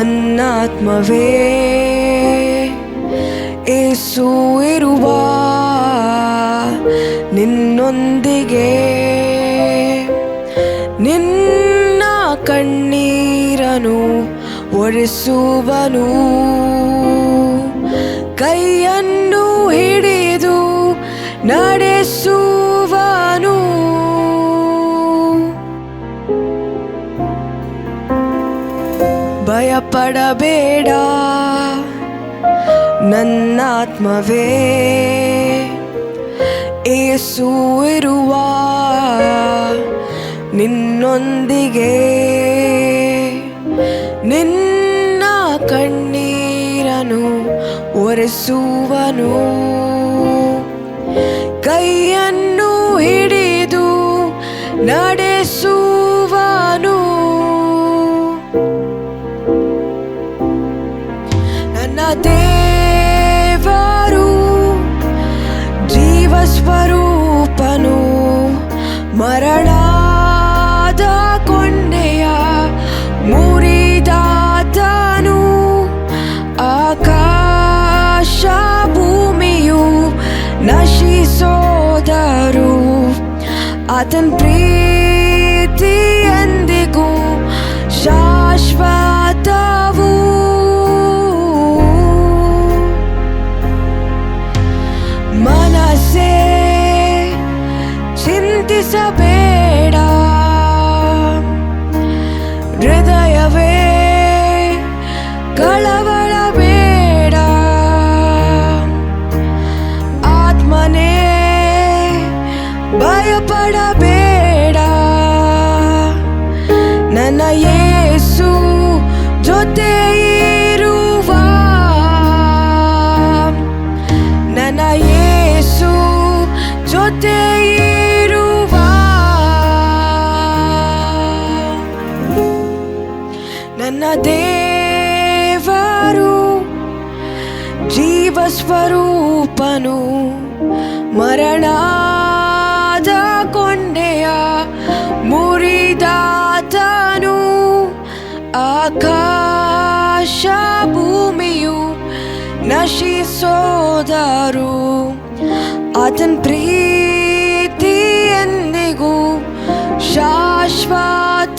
ನನ್ನಾತ್ಮವೇ. ಏಸು ಇರುವ ನಿನ್ನೊಂದಿಗೆ. ನಿನ್ನ ಕಣ್ಣೀರನು ಒರೆಸುವನು. ಭಯಪಡಬೇಡ ನನ್ನಾತ್ಮವೇ. ಏಸು ಇರುವ ನಿನ್ನೊಂದಿಗೆ. ನಿನ್ನ ಕಣ್ಣೀರನು ಒರೆಸುವನು. ಕೈಯನ್ನು ಹಿಡಿದು ನಡೆಸುವನು ನಶಿಸೋದರು ಆತನ್ ಪ್ರೀತಿ ಎಂದಿಗೂ ಸ್ವರೂಪನು ಮರಣಾದ ಕೊಂಡೆಯ ಮುರಿದಾತನು. ಆಕಾಶ ಭೂಮಿಯು ನಶಿಸೋದರು. ಆತನ್ ಪ್ರೀತಿ ಎಂದಿಗೂ ಶಾಶ್ವತವು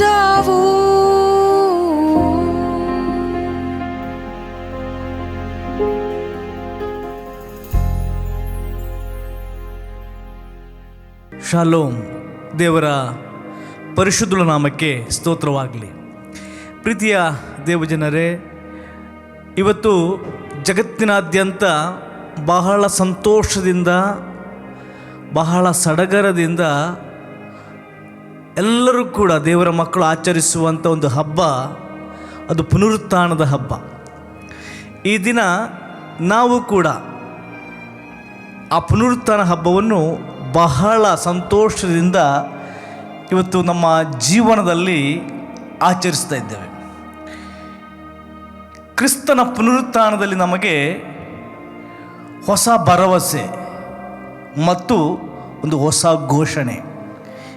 ಶಾಲೋಮ್, ದೇವರ ಪರಿಶುದ್ಧ ನಾಮಕ್ಕೆ ಸ್ತೋತ್ರವಾಗಲಿ. ಪ್ರೀತಿಯ ದೇವಜನರೇ, ಇವತ್ತು ಜಗತ್ತಿನಾದ್ಯಂತ ಬಹಳ ಸಂತೋಷದಿಂದ, ಬಹಳ ಸಡಗರದಿಂದ ಎಲ್ಲರೂ ಕೂಡ ದೇವರ ಮಕ್ಕಳು ಆಚರಿಸುವಂಥ ಒಂದು ಹಬ್ಬ, ಅದು ಪುನರುತ್ಥಾನದ ಹಬ್ಬ. ಈ ದಿನ ನಾವು ಕೂಡ ಆ ಪುನರುತ್ಥಾನ ಹಬ್ಬವನ್ನು ಬಹಳ ಸಂತೋಷದಿಂದ ಇವತ್ತು ನಮ್ಮ ಜೀವನದಲ್ಲಿ ಆಚರಿಸ್ತಾ ಇದ್ದೇವೆ. ಕ್ರಿಸ್ತನ ಪುನರುತ್ಥಾನದಲ್ಲಿ ನಮಗೆ ಹೊಸ ಭರವಸೆ ಮತ್ತು ಒಂದು ಹೊಸ ಘೋಷಣೆ.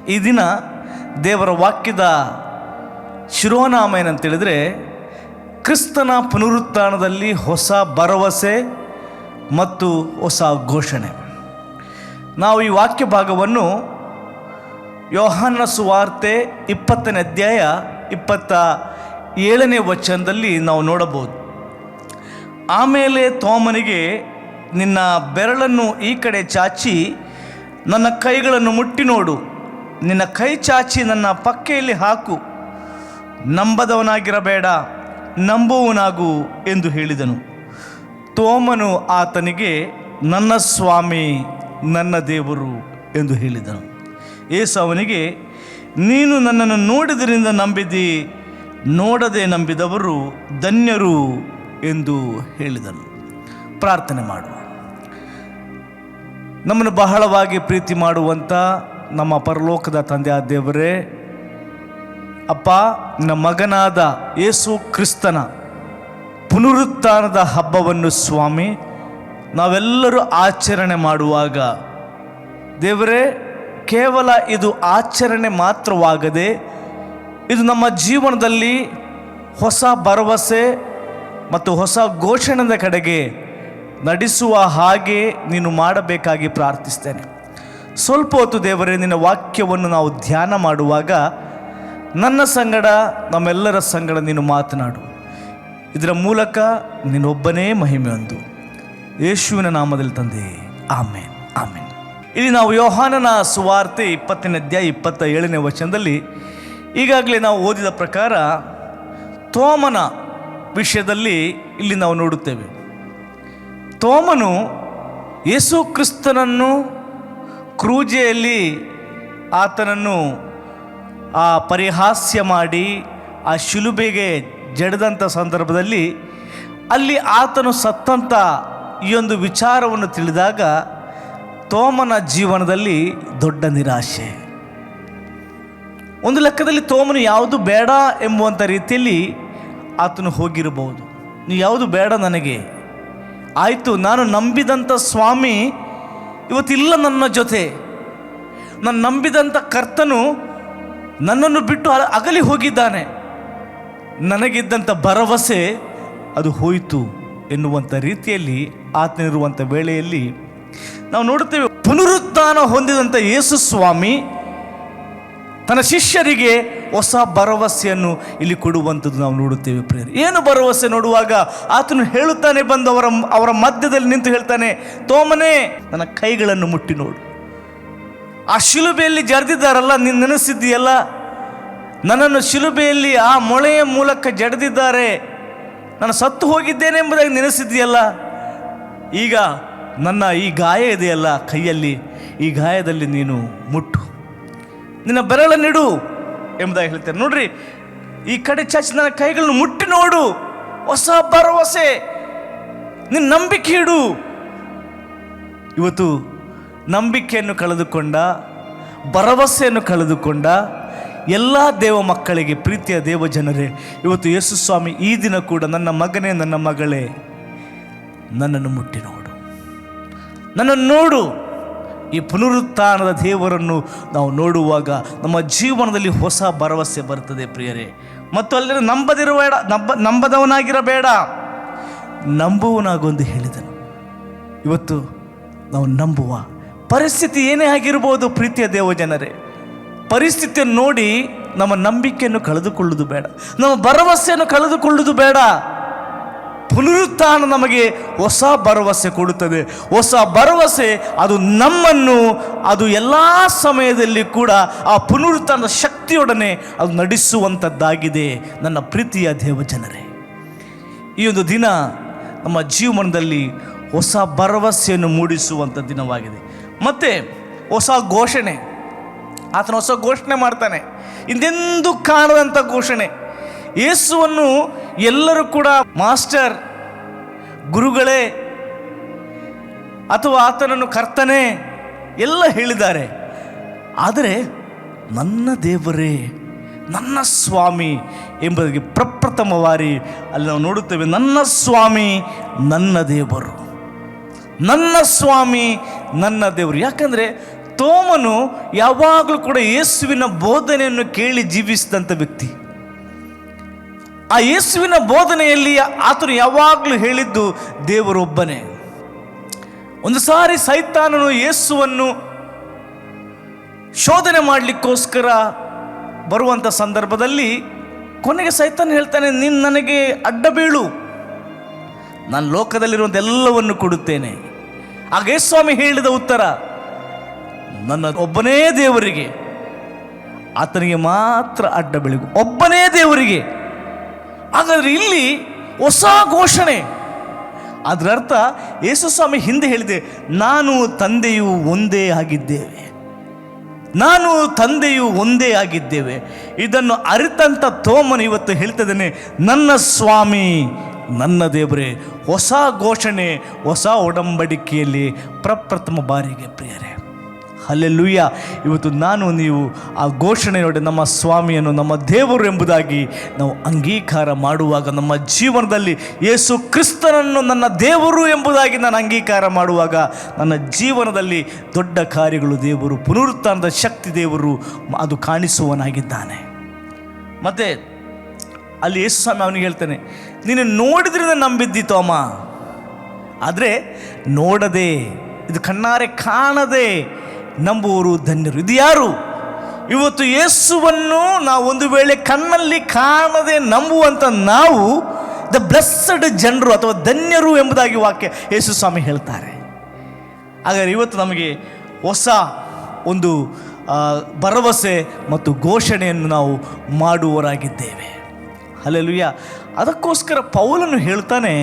ಈ ದಿನ ದೇವರ ವಾಕ್ಯದ ಶಿರೋನಾಮ ಏನಂತೇಳಿದರೆ ಕ್ರಿಸ್ತನ ಪುನರುತ್ಥಾನದಲ್ಲಿ ಹೊಸ ಭರವಸೆ ಮತ್ತು ಹೊಸ ಘೋಷಣೆ. ನಾವು ಈ ವಾಕ್ಯ ಭಾಗವನ್ನು ಯೋಹಾನ ಸುವಾರ್ತೆ ಇಪ್ಪತ್ತನೇ ಅಧ್ಯಾಯ ಇಪ್ಪತ್ತ ಏಳನೇ ವಚನದಲ್ಲಿ ನಾವು ನೋಡಬಹುದು. ಆಮೇಲೆ ತೋಮನಿಗೆ ನಿನ್ನ ಬೆರಳನ್ನು ಈ ಕಡೆ ಚಾಚಿ, ನನ್ನ ಕೈಗಳನ್ನು ಮುಟ್ಟಿ ನೋಡು. ನಿನ್ನ ಕೈ ಚಾಚಿ ನನ್ನ ಪಕ್ಕೆಯಲ್ಲಿ ಹಾಕು. ನಂಬದವನಾಗಿರಬೇಡ ನಂಬುವನಾಗು ಎಂದು ಹೇಳಿದನು. ತೋಮನು ಆತನಿಗೆ, ನನ್ನ ಸ್ವಾಮಿ ನನ್ನ ದೇವರು ಎಂದು ಹೇಳಿದನು. ಏಸು ಅವನಿಗೆ, ನೀನು ನನ್ನನ್ನು ನೋಡಿದರಿಂದ ನಂಬಿದಿ ನೋಡದೆ ನಂಬಿದವರು ಧನ್ಯರು ಎಂದು ಹೇಳಿದನು. ಪ್ರಾರ್ಥನೆ ಮಾಡುವ ನಮ್ಮನ್ನು ಬಹಳವಾಗಿ ಪ್ರೀತಿ ಮಾಡುವಂಥ ನಮ್ಮ ಪರಲೋಕದ ತಂದೆಯ ದೇವರೇ, ಅಪ್ಪ ನಿನ್ನ ಮಗನಾದ ಯೇಸು ಕ್ರಿಸ್ತನ ಪುನರುತ್ಥಾನದ ಹಬ್ಬವನ್ನು ಸ್ವಾಮಿ ನಾವೆಲ್ಲರೂ ಆಚರಣೆ ಮಾಡುವಾಗ. ದೇವರೇ, ಕೇವಲ ಇದು ಆಚರಣೆ ಮಾತ್ರವಾಗದೆ, ಇದು ನಮ್ಮ ಜೀವನದಲ್ಲಿ ಹೊಸ ಭರವಸೆ ಮತ್ತು ಹೊಸ ಘೋಷಣೆದ ಕಡೆಗೆ ನಡೆಸುವ ಹಾಗೆ ನೀನು ಮಾಡಬೇಕಾಗಿ ಪ್ರಾರ್ಥಿಸ್ತೇನೆ. ಸ್ವಲ್ಪ ಹೊತ್ತು ದೇವರೇ, ನಿನ್ನ ವಾಕ್ಯವನ್ನು ನಾವು ಧ್ಯಾನ ಮಾಡುವಾಗ ನನ್ನ ಸಂಗಡ, ನಮ್ಮೆಲ್ಲರ ಸಂಗಡ ನೀನು ಮಾತನಾಡು. ಇದರ ಮೂಲಕ ನೀನೊಬ್ಬನೇ ಮಹಿಮೆಯೊಂದು. ಯೇಸುವಿನ ನಾಮದಲ್ಲಿ ತಂದೆ. ಆಮೇನ್ ಆಮೇನ್. ಇಲ್ಲಿ ನಾವು ಯೋಹಾನನ ಸುವಾರ್ತೆ ಇಪ್ಪತ್ತನೇ ಅಧ್ಯಾಯ ಇಪ್ಪತ್ತ ಏಳನೇ ವಚನದಲ್ಲಿ ಈಗಾಗಲೇ ನಾವು ಓದಿದ ಪ್ರಕಾರ ತೋಮನ ವಿಷಯದಲ್ಲಿ ಇಲ್ಲಿ ನಾವು ನೋಡುತ್ತೇವೆ. ತೋಮನು ಯೇಸು ಕ್ರಿಸ್ತನನ್ನು ಕ್ರೂಜೆಯಲ್ಲಿ ಆತನನ್ನು ಆ ಪರಿಹಾಸ್ಯ ಮಾಡಿ ಆ ಶಿಲುಬೆಗೆ ಜಡದಂಥ ಸಂದರ್ಭದಲ್ಲಿ ಅಲ್ಲಿ ಆತನು ಸತ್ತಂಥ ಈ ಒಂದು ವಿಚಾರವನ್ನು ತಿಳಿದಾಗ ತೋಮನ ಜೀವನದಲ್ಲಿ ದೊಡ್ಡ ನಿರಾಶೆ. ಒಂದು ಲೆಕ್ಕದಲ್ಲಿ ತೋಮನು ಯಾವುದು ಬೇಡ ಎಂಬುವಂಥ ರೀತಿಯಲ್ಲಿ ಆತನು ಹೋಗಿರಬಹುದು. ನೀ ಯಾವುದು ಬೇಡ ನನಗೆ. ಆಯಿತು, ನಾನು ನಂಬಿದಂಥ ಸ್ವಾಮಿ ಇವತ್ತಿಲ್ಲ ನನ್ನ ಜೊತೆ. ನಾನು ನಂಬಿದಂಥ ಕರ್ತನು ನನ್ನನ್ನು ಬಿಟ್ಟು ಅಗಲಿ ಹೋಗಿದ್ದಾನೆ. ನನಗಿದ್ದಂಥ ಭರವಸೆ ಅದು ಹೋಯಿತು. ಎನ್ನುವಂಥ ರೀತಿಯಲ್ಲಿ ಆತನಿರುವಂಥ ವೇಳೆಯಲ್ಲಿ ನಾವು ನೋಡುತ್ತೇವೆ ಪುನರುತ್ಥಾನ ಹೊಂದಿದಂಥ ಯೇಸು ಸ್ವಾಮಿ ತನ್ನ ಶಿಷ್ಯರಿಗೆ ಹೊಸ ಭರವಸೆಯನ್ನು ಇಲ್ಲಿ ಕೊಡುವಂಥದ್ದು ನಾವು ನೋಡುತ್ತೇವೆ ಪ್ರೇರಿ ಏನು ಭರವಸೆ ನೋಡುವಾಗ ಆತನು ಹೇಳುತ್ತಾನೆ ಬಂದು ಅವರ ಅವರ ಮಧ್ಯದಲ್ಲಿ ನಿಂತು ಹೇಳ್ತಾನೆ, ತೋಮನೇ, ನನ್ನ ಕೈಗಳನ್ನು ಮುಟ್ಟಿ ನೋಡು. ಆ ಶಿಲುಬೆಯಲ್ಲಿ ಜಡ್ದಿದ್ದಾರಲ್ಲ ನೀನು ನೆನೆಸಿದ್ದೀಯಲ್ಲ? ನನ್ನನ್ನು ಶಿಲುಬೆಯಲ್ಲಿ ಆ ಮೊಳೆಯ ಮೂಲಕ ಜಡ್ದಿದ್ದಾರೆ. ನಾನು ಸತ್ತು ಹೋಗಿದ್ದೇನೆ ಎಂಬುದಾಗಿ ನೆನೆಸಿದ್ದೀಯಲ್ಲ? ಈಗ ನನ್ನ ಈ ಗಾಯ ಇದೆಯಲ್ಲ ಕೈಯಲ್ಲಿ, ಈ ಗಾಯದಲ್ಲಿ ನೀನು ಮುಟ್ಟು. ನಿನ್ನ ಬೆರಳನ್ನಿಡು ಎಂಬುದಾಗಿ ಹೇಳ್ತೇನೆ. ನೋಡ್ರಿ, ಈ ಕಡೆ ಚಾಚಿ ನನ್ನ ಕೈಗಳನ್ನು ಮುಟ್ಟಿ ನೋಡು. ಹೊಸ ಭರವಸೆ. ನಿನ್ನ ನಂಬಿಕೆ ಇಡು. ಇವತ್ತು ನಂಬಿಕೆಯನ್ನು ಕಳೆದುಕೊಂಡ, ಭರವಸೆಯನ್ನು ಕಳೆದುಕೊಂಡ ಎಲ್ಲ ದೇವ ಮಕ್ಕಳಿಗೆ ಪ್ರೀತಿಯ ದೇವ ಜನರೇ, ಇವತ್ತು ಯೇಸು ಸ್ವಾಮಿ ಈ ದಿನ ಕೂಡ ನನ್ನ ಮಗನೇ, ನನ್ನ ಮಗಳೇ, ನನ್ನನ್ನು ಮುಟ್ಟಿ ನೋಡು. ನನ್ನನ್ನು ನೋಡು. ಈ ಪುನರುತ್ಥಾನದ ದೇವರನ್ನು ನಾವು ನೋಡುವಾಗ ನಮ್ಮ ಜೀವನದಲ್ಲಿ ಹೊಸ ಭರವಸೆ ಬರುತ್ತದೆ ಪ್ರಿಯರೇ. ಮತ್ತು ಅಲ್ಲಿ ನಂಬದಿರಬೇಡ ನಂಬ, ನಂಬದವನಾಗಿರಬೇಡ. ನಂಬುವನಾಗೊಂದು ಹೇಳಿದನು. ಇವತ್ತು ನಾವು ನಂಬುವ ಪರಿಸ್ಥಿತಿ ಏನೇ ಆಗಿರ್ಬೋದು ಪ್ರೀತಿಯ ದೇವ ಜನರೇ. ಪರಿಸ್ಥಿತಿಯನ್ನು ನೋಡಿ ನಮ್ಮ ನಂಬಿಕೆಯನ್ನು ಕಳೆದುಕೊಳ್ಳುವುದು ಬೇಡ. ನಮ್ಮ ಭರವಸೆಯನ್ನು ಕಳೆದುಕೊಳ್ಳುವುದು ಬೇಡ. ಪುನರುತ್ಥಾನ ನಮಗೆ ಹೊಸ ಭರವಸೆ ಕೊಡುತ್ತದೆ. ಹೊಸ ಭರವಸೆ, ಅದು ನಮ್ಮನ್ನು, ಅದು ಎಲ್ಲ ಸಮಯದಲ್ಲಿ ಕೂಡ ಆ ಪುನರುತ್ಥಾನದ ಶಕ್ತಿಯೊಡನೆ ಅದು ನಡೆಸುವಂಥದ್ದಾಗಿದೆ. ನನ್ನ ಪ್ರೀತಿಯ ದೇವಜನರೇ ಈ ಒಂದು ದಿನ ನಮ್ಮ ಜೀವನದಲ್ಲಿ ಹೊಸ ಭರವಸೆಯನ್ನು ಮೂಡಿಸುವಂಥ ದಿನವಾಗಿದೆ. ಮತ್ತು ಹೊಸ ಘೋಷಣೆ. ಆತನ ಹೊಸ ಘೋಷಣೆ ಮಾಡ್ತಾನೆ. ಇಂದೆಂದು ಕಾಣದಂಥ ಘೋಷಣೆ. ಯೇಸುವನ್ನು ಎಲ್ಲರೂ ಕೂಡ ಮಾಸ್ಟರ್, ಗುರುಗಳೇ, ಅಥವಾ ಆತನನ್ನು ಕರ್ತನೆ ಎಲ್ಲ ಹೇಳಿದ್ದಾರೆ. ಆದರೆ ನನ್ನ ದೇವರೇ, ನನ್ನ ಸ್ವಾಮಿ ಎಂಬುದಕ್ಕೆ ಪ್ರಪ್ರಥಮ ಬಾರಿ ಅಲ್ಲಿ ನಾವು ನೋಡುತ್ತೇವೆ, ನನ್ನ ಸ್ವಾಮಿ, ನನ್ನ ದೇವರು. ನನ್ನ ಸ್ವಾಮಿ, ನನ್ನ ದೇವರು. ಯಾಕಂದರೆ ತೋಮನು ಯಾವಾಗಲೂ ಕೂಡ ಯೇಸುವಿನ ಬೋಧನೆಯನ್ನು ಕೇಳಿ ಜೀವಿಸಿದಂಥ ವ್ಯಕ್ತಿ. ಆ ಯೇಸುವಿನ ಬೋಧನೆಯಲ್ಲಿ ಆತನು ಯಾವಾಗಲೂ ಹೇಳಿದ್ದು ದೇವರೊಬ್ಬನೇ. ಒಂದು ಸಾರಿ ಸೈತಾನನು ಯೇಸುವನ್ನು ಶೋಧನೆ ಮಾಡಲಿಕ್ಕೋಸ್ಕರ ಬರುವಂಥ ಸಂದರ್ಭದಲ್ಲಿ ಕೊನೆಗೆ ಸೈತಾನ ಹೇಳ್ತಾನೆ, ನೀನು ನನಗೆ ಅಡ್ಡ ಬೀಳು ನಾನು ಲೋಕದಲ್ಲಿರುವಂಥ ಎಲ್ಲವನ್ನು ಕೊಡುತ್ತೇನೆ. ಆಗ ಯೇಸ್ವಾಮಿ ಹೇಳಿದ ಉತ್ತರ ನನ್ನ ಒಬ್ಬನೇ ದೇವರಿಗೆ ಆತನಿಗೆ ಮಾತ್ರ ಅಡ್ಡ ಬೆಳಗು. ಒಬ್ಬನೇ ದೇವರಿಗೆ. ಹಾಗಾದ್ರೆ ಇಲ್ಲಿ ಹೊಸ ಘೋಷಣೆ. ಅದರ ಅರ್ಥ ಯೇಸು ಸ್ವಾಮಿ ಹಿಂದೆ ಹೇಳಿದೆ, ನಾನು ತಂದೆಯು ಒಂದೇ ಆಗಿದ್ದೇವೆ. ನಾನು ತಂದೆಯು ಒಂದೇ ಆಗಿದ್ದೇವೆ. ಇದನ್ನು ಅರಿತಂತ ತೋಮನು ಇವತ್ತು ಹೇಳ್ತಿದ್ದೇನೆ, ನನ್ನ ಸ್ವಾಮಿ, ನನ್ನ ದೇವರೇ, ಹೊಸ ಘೋಷಣೆ, ಹೊಸ ಒಡಂಬಡಿಕೆಯಲ್ಲಿ ಪ್ರಪ್ರಥಮ ಬಾರಿಗೆ ಪ್ರಿಯರೇ. ಅಲ್ಲೆಲ್ಲೂಯ್ಯ ಇವತ್ತು ನಾನು ನೀವು ಆ ಘೋಷಣೆಯೊಡೆ ನಮ್ಮ ಸ್ವಾಮಿಯನ್ನು, ನಮ್ಮ ದೇವರು ಎಂಬುದಾಗಿ ನಾವು ಅಂಗೀಕಾರ ಮಾಡುವಾಗ, ನಮ್ಮ ಜೀವನದಲ್ಲಿ ಯೇಸು ಕ್ರಿಸ್ತನನ್ನು ನನ್ನ ದೇವರು ಎಂಬುದಾಗಿ ನಾನು ಅಂಗೀಕಾರ ಮಾಡುವಾಗ, ನನ್ನ ಜೀವನದಲ್ಲಿ ದೊಡ್ಡ ಕಾರ್ಯಗಳು ದೇವರು, ಪುನರುತ್ಥಾನದ ಶಕ್ತಿ ದೇವರು ಅದು ಕಾಣಿಸುವನಾಗಿದ್ದಾನೆ ಮತ್ತೆ ಅಲ್ಲಿ ಯೇಸು ಸ್ವಾಮಿ ಅವನಿಗೆ ಹೇಳ್ತಾನೆ, ನೀನು ನೋಡಿದ್ರಿಂದ ನಂಬಿದ್ದಿತ್ತು ಅಮ್ಮ ಆದರೆ ನೋಡದೆ, ಇದು ಕಣ್ಣಾರೆ ಕಾಣದೆ ನಂಬುವರು ಧನ್ಯರು. ಇದು ಯಾರು? ಇವತ್ತು ಯೇಸುವನ್ನು ನಾವು ಒಂದು ವೇಳೆ ಕಣ್ಣಲ್ಲಿ ಕಾಣದೆ ನಂಬುವಂಥ ನಾವು ದ ಬ್ಲೆಸ್ಸಡ್ ಜನರು ಅಥವಾ ಧನ್ಯರು ಎಂಬುದಾಗಿ ವಾಕ್ಯ ಯೇಸು ಸ್ವಾಮಿ ಹೇಳ್ತಾರೆ. ಹಾಗಾದರೆ ಇವತ್ತು ನಮಗೆ ಹೊಸ ಒಂದು ಭರವಸೆ ಮತ್ತು ಘೋಷಣೆಯನ್ನು ನಾವು ಮಾಡುವವರಾಗಿದ್ದೇವೆ. ಅಲ್ಲೆಲುಯ್ಯ ಅದಕ್ಕೋಸ್ಕರ ಪೌಲನ್ನು ಹೇಳ್ತಾನೆ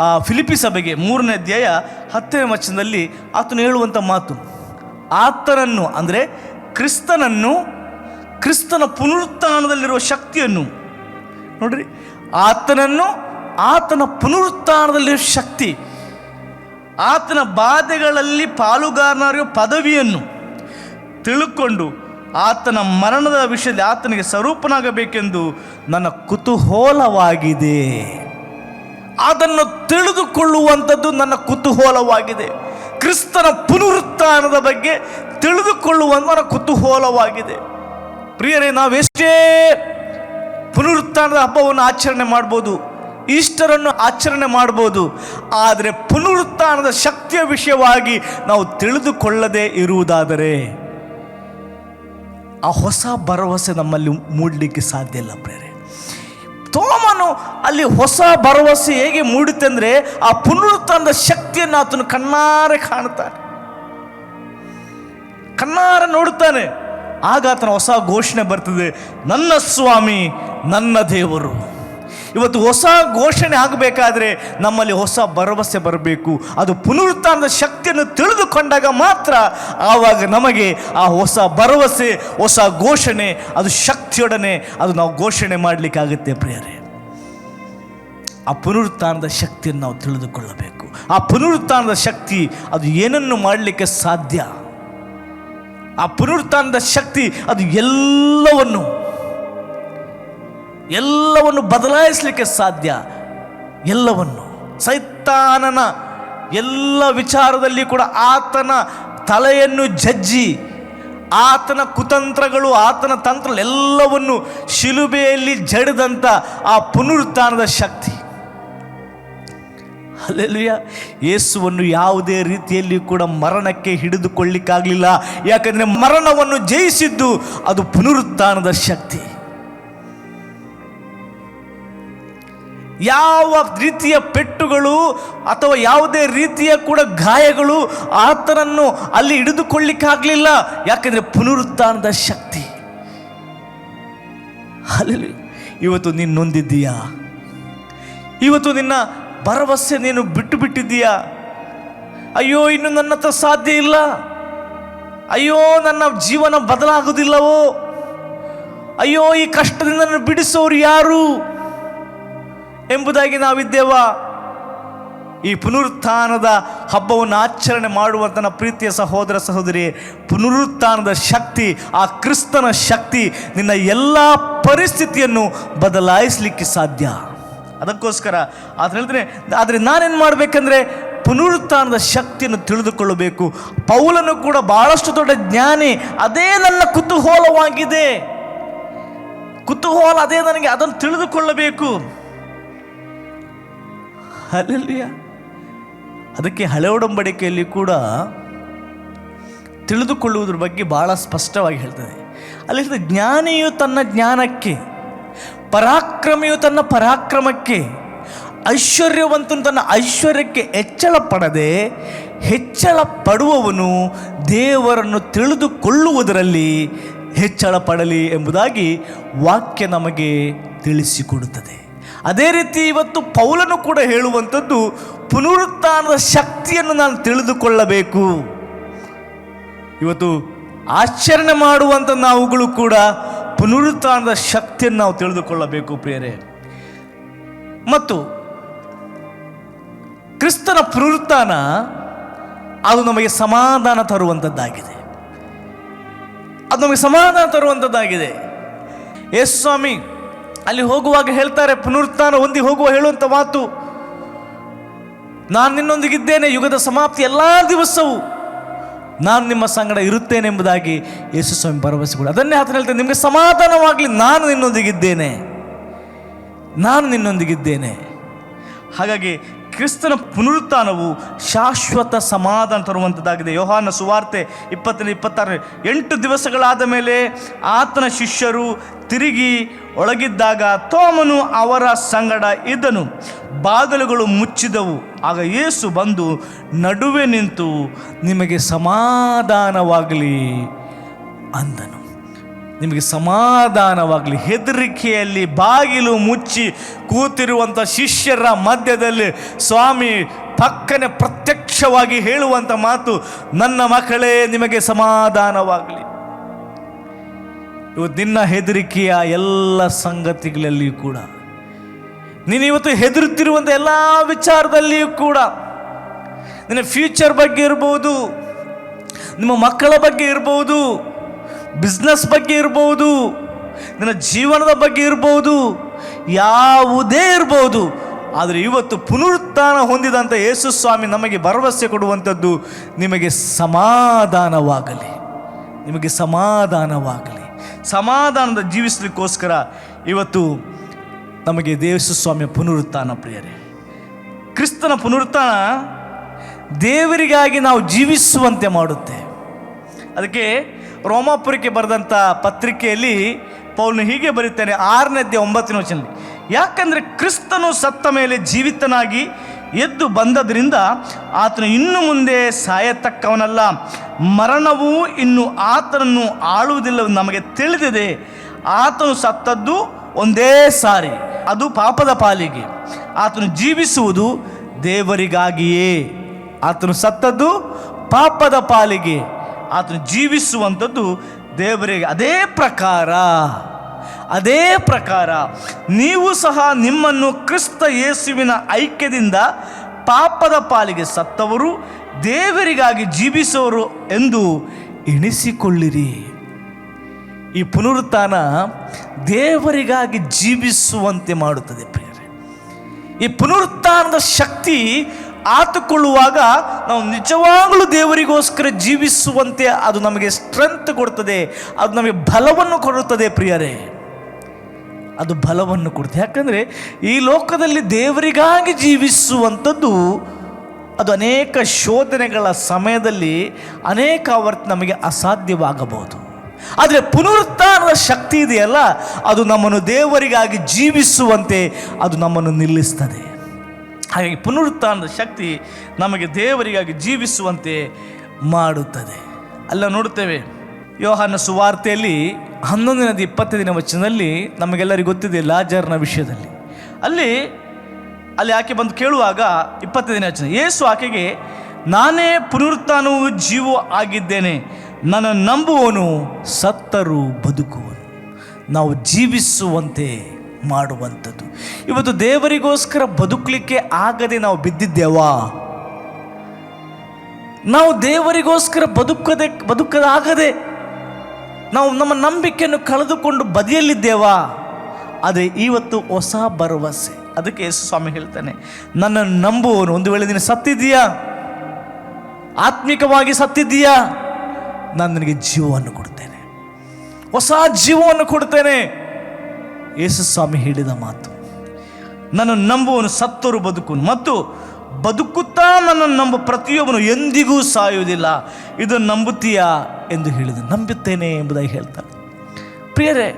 ಆ ಫಿಲಿಪಿ ಸಭೆಗೆ ಮೂರನೇ ಅಧ್ಯಾಯ ಹತ್ತನೇ ವಚನದಲ್ಲಿ ಆತನು ಹೇಳುವಂಥ ಮಾತು, ಆತನನ್ನು, ಅಂದರೆ ಕ್ರಿಸ್ತನನ್ನು, ಕ್ರಿಸ್ತನ ಪುನರುತ್ಥಾನದಲ್ಲಿರುವ ಶಕ್ತಿಯನ್ನು, ನೋಡ್ರಿ, ಆತನನ್ನು, ಆತನ ಪುನರುತ್ಥಾನದಲ್ಲಿರುವ ಶಕ್ತಿ, ಆತನ ಬಾಧೆಗಳಲ್ಲಿ ಪಾಲುಗಾರನಾಗಿರುವ ಪದವಿಯನ್ನು ತಿಳುಕೊಂಡು ಆತನ ಮರಣದ ವಿಷಯದಲ್ಲಿ ಆತನಿಗೆ ಸ್ವರೂಪನಾಗಬೇಕೆಂದು ನನ್ನ ಕುತೂಹಲವಾಗಿದೆ. ಅದನ್ನು ತಿಳಿದುಕೊಳ್ಳುವಂಥದ್ದು ನನ್ನ ಕುತೂಹಲವಾಗಿದೆ. ಕ್ರಿಸ್ತನ ಪುನರುತ್ಥಾನದ ಬಗ್ಗೆ ತಿಳಿದುಕೊಳ್ಳುವಂಥ ನನ್ನ ಕುತೂಹಲವಾಗಿದೆ. ಪ್ರಿಯರೇ, ನಾವೆಷ್ಟೇ ಪುನರುತ್ಥಾನದ ಹಬ್ಬವನ್ನು ಆಚರಣೆ ಮಾಡ್ಬೋದು, ಈಸ್ಟರನ್ನು ಆಚರಣೆ ಮಾಡ್ಬೋದು, ಆದರೆ ಪುನರುತ್ಥಾನದ ಶಕ್ತಿಯ ವಿಷಯವಾಗಿ ನಾವು ತಿಳಿದುಕೊಳ್ಳದೆ ಇರುವುದಾದರೆ ಆ ಹೊಸ ಭರವಸೆ ನಮ್ಮಲ್ಲಿ ಮೂಡಲಿಕ್ಕೆ ಸಾಧ್ಯ ಇಲ್ಲ ಪ್ರೇರೆ ತೋಮನು ಅಲ್ಲಿ ಹೊಸ ಭರವಸೆ ಹೇಗೆ ಮೂಡುತ್ತೆ ಆ ಪುನರುತ್ಥಾನದ ಶಕ್ತಿಯನ್ನು ಆತನು ಕಣ್ಣಾರೆ ಕಾಣ್ತಾನೆ ಕಣ್ಣಾರೆ ನೋಡುತ್ತಾನೆ. ಆಗ ಆತನ ಹೊಸ ಘೋಷಣೆ ಬರ್ತದೆ, ನನ್ನ ಸ್ವಾಮಿ, ನನ್ನ ದೇವರು. ಇವತ್ತು ಹೊಸ ಘೋಷಣೆ ಆಗಬೇಕಾದ್ರೆ ನಮ್ಮಲ್ಲಿ ಹೊಸ ಭರವಸೆ ಬರಬೇಕು. ಅದು ಪುನರುತ್ಥಾನದ ಶಕ್ತಿಯನ್ನು ತಿಳಿದುಕೊಂಡಾಗ ಮಾತ್ರ ಆವಾಗ ನಮಗೆ ಆ ಹೊಸ ಭರವಸೆ, ಹೊಸ ಘೋಷಣೆ, ಅದು ಶಕ್ತಿಯೊಡನೆ ಅದು ನಾವು ಘೋಷಣೆ ಮಾಡಲಿಕ್ಕಾಗುತ್ತೆ ಪ್ರಿಯರೇ. ಆ ಪುನರುತ್ಥಾನದ ಶಕ್ತಿಯನ್ನು ನಾವು ತಿಳಿದುಕೊಳ್ಳಬೇಕು. ಆ ಪುನರುತ್ಥಾನದ ಶಕ್ತಿ ಅದು ಏನನ್ನು ಮಾಡಲಿಕ್ಕೆ ಸಾಧ್ಯ? ಆ ಪುನರುತ್ಥಾನದ ಶಕ್ತಿ ಅದು ಎಲ್ಲವನ್ನು ಎಲ್ಲವನ್ನು ಬದಲಾಯಿಸಲಿಕ್ಕೆ ಸಾಧ್ಯ? ಎಲ್ಲವನ್ನು. ಸೈತಾನನ ಎಲ್ಲ ವಿಚಾರದಲ್ಲಿ ಕೂಡ ಆತನ ತಲೆಯನ್ನು ಜಜ್ಜಿ ಆತನ ಕುತಂತ್ರಗಳು, ಆತನ ತಂತ್ರ ಎಲ್ಲವನ್ನು ಶಿಲುಬೆಯಲ್ಲಿ ಜಡಿದಂಥ ಆ ಪುನರುತ್ಥಾನದ ಶಕ್ತಿ. ಅಲ್ಲೆಲ್ಲುಯ್ಯ ಯೇಸುವನ್ನು ಯಾವುದೇ ರೀತಿಯಲ್ಲಿ ಕೂಡ ಮರಣಕ್ಕೆ ಹಿಡಿದುಕೊಳ್ಳಿಕ್ಕಾಗಲಿಲ್ಲ. ಯಾಕಂದರೆ ಮರಣವನ್ನು ಜಯಿಸಿದ್ದು ಅದು ಪುನರುತ್ಥಾನದ ಶಕ್ತಿ. ಯಾವ ರೀತಿಯ ಪೆಟ್ಟುಗಳು ಅಥವಾ ಯಾವುದೇ ರೀತಿಯ ಕೂಡ ಗಾಯಗಳು ಆತನನ್ನು ಅಲ್ಲಿ ಹಿಡಿದುಕೊಳ್ಳಿಕ್ಕಾಗಲಿಲ್ಲ. ಯಾಕೆಂದರೆ ಪುನರುತ್ಥಾನದ ಶಕ್ತಿ. ಅಲ್ಲಿ ಇವತ್ತು ನೀನು ನೊಂದಿದ್ದೀಯಾ? ಇವತ್ತು ನಿನ್ನ ಭರವಸೆ ನೀನು ಬಿಟ್ಟು ಬಿಟ್ಟಿದ್ದೀಯಾ? ಅಯ್ಯೋ, ಇನ್ನು ನನ್ನ ಹತ್ರ ಸಾಧ್ಯ ಇಲ್ಲ. ಅಯ್ಯೋ, ನನ್ನ ಜೀವನ ಬದಲಾಗುವುದಿಲ್ಲವೋ? ಅಯ್ಯೋ, ಈ ಕಷ್ಟದಿಂದ ನನ್ನ ಬಿಡಿಸೋರು ಯಾರು? ಎಂಬುದಾಗಿ ನಾವಿದ್ದೇವ. ಈ ಪುನರುತ್ಥಾನದ ಹಬ್ಬವನ್ನು ಆಚರಣೆ ಮಾಡುವಂಥ ನನ್ನ ಪ್ರೀತಿಯ ಸಹೋದರ ಸಹೋದರಿ, ಪುನರುತ್ಥಾನದ ಶಕ್ತಿ, ಆ ಕ್ರಿಸ್ತನ ಶಕ್ತಿ ನಿನ್ನ ಎಲ್ಲ ಪರಿಸ್ಥಿತಿಯನ್ನು ಬದಲಾಯಿಸಲಿಕ್ಕೆ ಸಾಧ್ಯ. ಅದಕ್ಕೋಸ್ಕರ ಆತ ಹೇಳಿದ್ರೆ ಆದರೆ ನಾನೇನು ಮಾಡಬೇಕಂದ್ರೆ ಪುನರುತ್ಥಾನದ ಶಕ್ತಿಯನ್ನು ತಿಳಿದುಕೊಳ್ಳಬೇಕು. ಪೌಲನು ಕೂಡ ಬಹಳಷ್ಟು ದೊಡ್ಡ ಜ್ಞಾನಿ, ಅದೇ ನನ್ನ ಕುತೂಹಲವಾಗಿದೆ. ಕುತೂಹಲ ಅದೇ ನನಗೆ ಅದನ್ನು ತಿಳಿದುಕೊಳ್ಳಬೇಕು. ಅಲ್ಲಲ್ಲಿಯ ಅದಕ್ಕೆ ಹಳೆ ಒಡಂಬಡಿಕೆಯಲ್ಲಿ ಕೂಡ ತಿಳಿದುಕೊಳ್ಳುವುದ್ರ ಬಗ್ಗೆ ಭಾಳ ಸ್ಪಷ್ಟವಾಗಿ ಹೇಳ್ತದೆ. ಅಲ್ಲಿ ಜ್ಞಾನಿಯು ತನ್ನ ಜ್ಞಾನಕ್ಕೆ, ಪರಾಕ್ರಮಿಯು ತನ್ನ ಪರಾಕ್ರಮಕ್ಕೆ, ಐಶ್ವರ್ಯವಂತನು ತನ್ನ ಐಶ್ವರ್ಯಕ್ಕೆ ಹೆಚ್ಚಳ ಪಡದೆ ಹೆಚ್ಚಳ ಪಡುವವನು ದೇವರನ್ನು ತಿಳಿದುಕೊಳ್ಳುವುದರಲ್ಲಿ ಹೆಚ್ಚಳ ಪಡಲಿ ಎಂಬುದಾಗಿ ವಾಕ್ಯ ನಮಗೆ ತಿಳಿಸಿಕೊಡುತ್ತದೆ. ಅದೇ ರೀತಿ ಇವತ್ತು ಪೌಲನು ಕೂಡ ಹೇಳುವಂಥದ್ದು ಪುನರುತ್ಥಾನದ ಶಕ್ತಿಯನ್ನು ನಾನು ತಿಳಿದುಕೊಳ್ಳಬೇಕು. ಇವತ್ತು ಆಚರಣೆ ಮಾಡುವಂಥ ನಾವುಗಳು ಕೂಡ ಪುನರುತ್ಥಾನದ ಶಕ್ತಿಯನ್ನು ನಾವು ತಿಳಿದುಕೊಳ್ಳಬೇಕು ಪ್ರೇರೆ ಮತ್ತು ಕ್ರಿಸ್ತನ ಪುನರುತ್ಥಾನ ಅದು ನಮಗೆ ಸಮಾಧಾನ ತರುವಂಥದ್ದಾಗಿದೆ. ಅದು ನಮಗೆ ಸಮಾಧಾನ ತರುವಂಥದ್ದಾಗಿದೆ. ಯೇಸು ಸ್ವಾಮಿ ಅಲ್ಲಿ ಹೋಗುವಾಗ ಹೇಳ್ತಾರೆ, ಪುನರುತ್ಥಾನ ಹೊಂದಿ ಹೋಗುವ ಹೇಳುವಂಥ ಮಾತು. ನಾನು ನಿನ್ನೊಂದಿಗಿದ್ದೇನೆ, ಯುಗದ ಸಮಾಪ್ತಿ ಎಲ್ಲ ದಿವಸವೂ. ನಾನು ನಿಮ್ಮ ಸಂಗಡ ಇರುತ್ತೇನೆ ಎಂಬುದಾಗಿ ಯೇಸು ಸ್ವಾಮಿ ಭರವಸೆ ಕೊಡಿ. ಅದನ್ನೇ ಆತನ ಹೇಳ್ತೇನೆ, ನಿಮಗೆ ಸಮಾಧಾನವಾಗಲಿ, ನಾನು ನಿನ್ನೊಂದಿಗಿದ್ದೇನೆ. ನಾನು ನಿನ್ನೊಂದಿಗಿದ್ದೇನೆ. ಹಾಗಾಗಿ ಕ್ರಿಸ್ತನ ಪುನರುತ್ಥಾನವು ಶಾಶ್ವತ ಸಮಾಧಾನ ತರುವಂಥದ್ದಾಗಿದೆ. ಯೋಹಾನ ಸುವಾರ್ತೆ ಇಪ್ಪತ್ತನೇ ಇಪ್ಪತ್ತಾರು ಎಂಟು ದಿವಸಗಳಾದ ಮೇಲೆ ಆತನ ಶಿಷ್ಯರು ತಿರುಗಿ ಒಳಗಿದ್ದಾಗ ತೋಮನು ಅವರ ಸಂಗಡ ಇದ್ದನು. ಬಾಗಿಲುಗಳು ಮುಚ್ಚಿದವು. ಆಗ ಯೇಸು ಬಂದು, ನಡುವೆ ನಿಂತು ನಿಮಗೆ ಸಮಾಧಾನವಾಗಲಿ ಅಂದನು. ನಿಮಗೆ ಸಮಾಧಾನವಾಗಲಿ. ಹೆದರಿಕೆಯಲ್ಲಿ ಬಾಗಿಲು ಮುಚ್ಚಿ ಕೂತಿರುವಂಥ ಶಿಷ್ಯರ ಮಧ್ಯದಲ್ಲಿ ಸ್ವಾಮಿ ಪಕ್ಕನೆ ಪ್ರತ್ಯಕ್ಷವಾಗಿ ಹೇಳುವಂಥ ಮಾತು, ನನ್ನ ಮಕ್ಕಳೇ, ನಿಮಗೆ ಸಮಾಧಾನವಾಗಲಿ. ಇವತ್ತು ನಿನ್ನ ಹೆದರಿಕೆಯ ಎಲ್ಲ ಸಂಗತಿಗಳಲ್ಲಿಯೂ ಕೂಡ, ನೀನು ಇವತ್ತು ಹೆದರುತ್ತಿರುವಂಥ ಎಲ್ಲ ವಿಚಾರದಲ್ಲಿಯೂ ಕೂಡ, ನಿನ್ನ ಫ್ಯೂಚರ್ ಬಗ್ಗೆ ಇರ್ಬೋದು, ನಿಮ್ಮ ಮಕ್ಕಳ ಬಗ್ಗೆ ಇರ್ಬೋದು ಬಿಸ್ನೆಸ್ ಬಗ್ಗೆ ಇರ್ಬೋದು, ನಿನ್ನ ಜೀವನದ ಬಗ್ಗೆ ಇರ್ಬೋದು, ಯಾವುದೇ ಇರ್ಬೋದು, ಆದರೆ ಇವತ್ತು ಪುನರುತ್ಥಾನ ಹೊಂದಿದಂಥ ಯೇಸು ಸ್ವಾಮಿ ನಮಗೆ ಭರವಸೆ ಕೊಡುವಂಥದ್ದು ನಿಮಗೆ ಸಮಾಧಾನವಾಗಲಿ. ನಿಮಗೆ ಸಮಾಧಾನವಾಗಲಿ. ಸಮಾಧಾನದ ಜೀವಿಸಲಿಕ್ಕೋಸ್ಕರ ಇವತ್ತು ನಮಗೆ ದೇವಸು ಸ್ವಾಮಿಯ ಪುನರುತ್ಥಾನ ಪ್ರಿಯರೇ. ಕ್ರಿಸ್ತನ ಪುನರುತ್ಥಾನ ದೇವರಿಗಾಗಿ ನಾವು ಜೀವಿಸುವಂತೆ ಮಾಡುತ್ತೆ. ಅದಕ್ಕೆ ರೋಮಾಪುರಕ್ಕೆ ಬರೆದಂಥ ಪತ್ರಿಕೆಯಲ್ಲಿ ಪೌಲ್ನು ಹೀಗೆ ಬರೀತಾನೆ ಆರನೇ ಅಧ್ಯಾಯ ಒಂಬತ್ತನೇ ವಚನದಲ್ಲಿ, ಯಾಕಂದರೆ ಕ್ರಿಸ್ತನು ಸತ್ತ ಮೇಲೆ ಜೀವಿತನಾಗಿ ಎದ್ದು ಬಂದದ್ರಿಂದ ಆತನು ಇನ್ನು ಮುಂದೆ ಸಾಯತಕ್ಕವನಲ್ಲ. ಮರಣವು ಇನ್ನು ಆತನನ್ನು ಆಳುವುದಿಲ್ಲ ನಮಗೆ ತಿಳಿದಿದೆ. ಆತನು ಸತ್ತದ್ದು ಒಂದೇ ಸಾರಿ, ಅದು ಪಾಪದ ಪಾಲಿಗೆ. ಆತನು ಜೀವಿಸುವುದು ದೇವರಿಗಾಗಿಯೇ. ಆತನು ಸತ್ತದ್ದು ಪಾಪದ ಪಾಲಿಗೆ. ಆತನು ಜೀವಿಸುವಂಥದ್ದು ದೇವರಿಗೆ ಅದೇ ಪ್ರಕಾರ. ಅದೇ ಪ್ರಕಾರ ನೀವು ಸಹ ನಿಮ್ಮನ್ನು ಕ್ರಿಸ್ತ ಯೇಸುವಿನ ಐಕ್ಯದಿಂದ ಪಾಪದ ಪಾಲಿಗೆ ಸತ್ತವರು, ದೇವರಿಗಾಗಿ ಜೀವಿಸುವರು ಎಂದು ಎಣಿಸಿಕೊಳ್ಳಿರಿ. ಈ ಪುನರುತ್ಥಾನ ದೇವರಿಗಾಗಿ ಜೀವಿಸುವಂತೆ ಮಾಡುತ್ತದೆ ಪ್ರಿಯರೇ. ಈ ಪುನರುತ್ಥಾನದ ಶಕ್ತಿ ಆತುಕೊಳ್ಳುವಾಗ ನಾವು ನಿಜವಾಗಲೂ ದೇವರಿಗೋಸ್ಕರ ಜೀವಿಸುವಂತೆ ಅದು ನಮಗೆ ಸ್ಟ್ರೆಂತ್ ಕೊಡ್ತದೆ, ಅದು ನಮಗೆ ಬಲವನ್ನು ಕೊಡುತ್ತದೆ ಪ್ರಿಯರೇ. ಅದು ಬಲವನ್ನು ಕೊಡುತ್ತೆ. ಯಾಕಂದರೆ ಈ ಲೋಕದಲ್ಲಿ ದೇವರಿಗಾಗಿ ಜೀವಿಸುವಂಥದ್ದು ಅದು ಅನೇಕ ಶೋಧನೆಗಳ ಸಮಯದಲ್ಲಿ ಅನೇಕ ಆವರ್ತಿ ನಮಗೆ ಅಸಾಧ್ಯವಾಗಬಹುದು. ಆದರೆ ಪುನರುತ್ಥಾನದ ಶಕ್ತಿ ಇದೆಯಲ್ಲ, ಅದು ನಮ್ಮನ್ನು ದೇವರಿಗಾಗಿ ಜೀವಿಸುವಂತೆ ಅದು ನಮ್ಮನ್ನು ನಿಲ್ಲಿಸ್ತದೆ. ಹಾಗಾಗಿ ಪುನರುತ್ಥಾನದ ಶಕ್ತಿ ನಮಗೆ ದೇವರಿಗಾಗಿ ಜೀವಿಸುವಂತೆ ಮಾಡುತ್ತದೆ. ಅಲ್ಲ ನೋಡುತ್ತೇವೆ, ಯೋಹಾನ ಸುವಾರ್ತೆಯಲ್ಲಿ ಹನ್ನೊಂದನೇದು ಇಪ್ಪತ್ತೈದನೇ ವಚನದಲ್ಲಿ ನಮಗೆಲ್ಲರಿಗೂ ಗೊತ್ತಿದೆ ಲಾಜರ್ನ ವಿಷಯದಲ್ಲಿ. ಅಲ್ಲಿ ಅಲ್ಲಿ ಆಕೆ ಬಂದು ಕೇಳುವಾಗ ಇಪ್ಪತ್ತೈದನೇ ವಚನ, ಯೇಸು ಆಕೆಗೆ, ನಾನೇ ಪುನರುತ್ಥಾನವು ಜೀವೋ ಆಗಿದ್ದೇನೆ. ನನ್ನ ನಂಬುವವನು ಸತ್ತರು ಬದುಕುವನು. ನಾವು ಜೀವಿಸುವಂತೆ ಮಾಡುವಂಥದ್ದು. ಇವತ್ತು ದೇವರಿಗೋಸ್ಕರ ಬದುಕಲಿಕ್ಕೆ ಆಗದೆ ನಾವು ಬಿದ್ದಿದ್ದೇವಾ? ನಾವು ದೇವರಿಗೋಸ್ಕರ ಬದುಕದೆ, ಬದುಕದಾಗದೆ ನಾವು ನಮ್ಮ ನಂಬಿಕೆಯನ್ನು ಕಳೆದುಕೊಂಡು ಬದಿಯಲ್ಲಿದ್ದೇವಾ? ಅದೇ ಇವತ್ತು ಹೊಸ ಭರವಸೆ. ಅದಕ್ಕೆ ಯೇಸು ಸ್ವಾಮಿ ಹೇಳ್ತಾನೆ, ನನ್ನನ್ನು ನಂಬುವವನು ಒಂದು ವೇಳೆ ನೀನು ಸತ್ತಿದ್ದೀಯಾ? ಆತ್ಮಿಕವಾಗಿ ಸತ್ತಿದ್ದೀಯಾ? ನಾನು ನಿನಗೆ ಜೀವವನ್ನು ಕೊಡ್ತೇನೆ. ಹೊಸ ಜೀವವನ್ನು ಕೊಡ್ತೇನೆ. ಯೇಸು ಸ್ವಾಮಿ ಹೇಳಿದ ಮಾತು, ನನ್ನ ನಂಬುವನು ಸತ್ತರು ಬದುಕುನು ಮತ್ತು ಬದುಕುತ್ತಾ ನನ್ನನ್ನು ನಂಬ ಪ್ರತಿಯೊಬ್ಬನು ಎಂದಿಗೂ ಸಾಯುವುದಿಲ್ಲ. ಇದು ನಂಬುತ್ತೀಯಾ ಎಂದು ಹೇಳಿದ, ನಂಬುತ್ತೇನೆ ಎಂಬುದಾಗಿ ಹೇಳ್ತಾರೆ ಪ್ರಿಯರೇ,